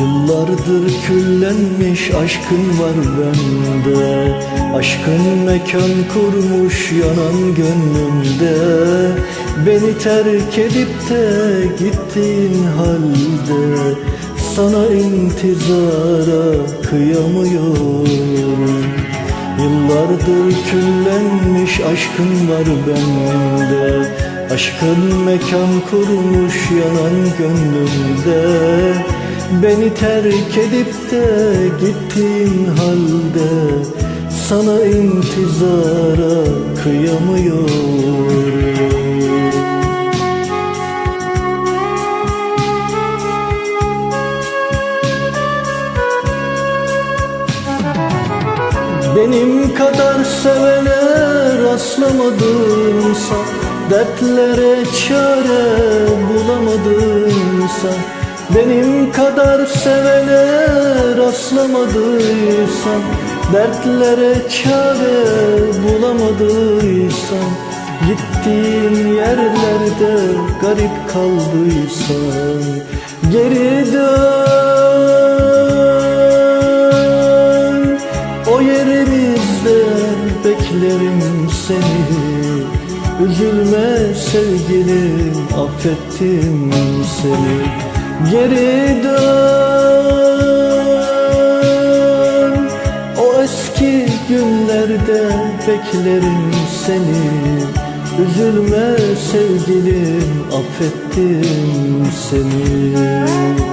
Yıllardır küllenmiş aşkın var bende. Aşkın mekan kurmuş yanan gönlümde. Beni terk edip de gittiğin halde Sana intizara kıyamıyorum. Yıllardır küllenmiş aşkın var bende. Aşkın mekan kurmuş yanan gönlümde Beni terk edip de gittiğin halde Sana intizara kıyamıyorum. Benim kadar sevene rastlamadımsa Dertlere çare bulamadımsa Benim kadar sevene rastlamadıysam Dertlere çare bulamadıysam Gittiğim yerlerde garip kaldıysam Geri dön. O yerimizde beklerim seni. Üzülme sevgilim affettim seni Geri dön. O eski günlerde beklerim seni. Üzülme sevgilim affettim seni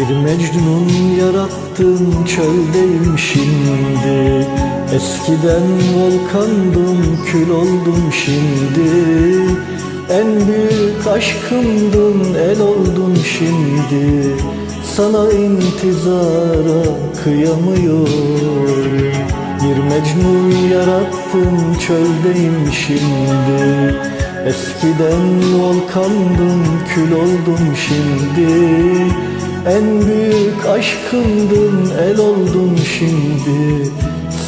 Bir Mecnun yarattın çöldeyim şimdi. Eskiden volkandım kül oldum şimdi. En büyük aşkımdın el oldun şimdi. Sana intizara kıyamıyorum. Bir Mecnun yarattın çöldeyim şimdi. Eskiden volkandım kül oldum şimdi En büyük aşkımdın el oldun şimdi.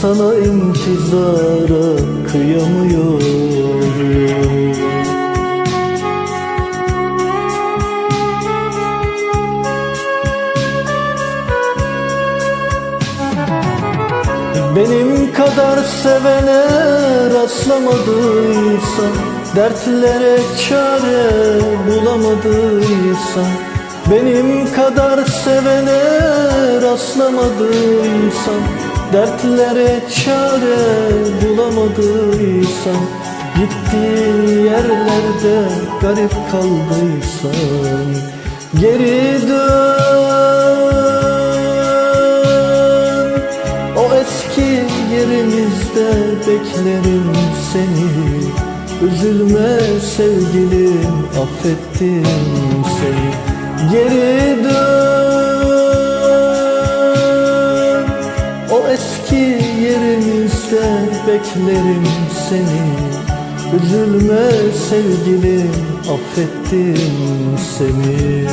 Sana intizara kıyamıyorum. Benim kadar sevene rastlamadıysan Dertlere çare bulamadıysan Benim kadar sevene rastlamadıysan Dertlere çare bulamadıysan Gittiğin yerlerde garip kaldıysan Geri dön. O eski yerimizde beklerim seni. Üzülme sevgilim affettim seni Geri dön. O eski yerimizde beklerim seni. Üzülme sevgilim affettim seni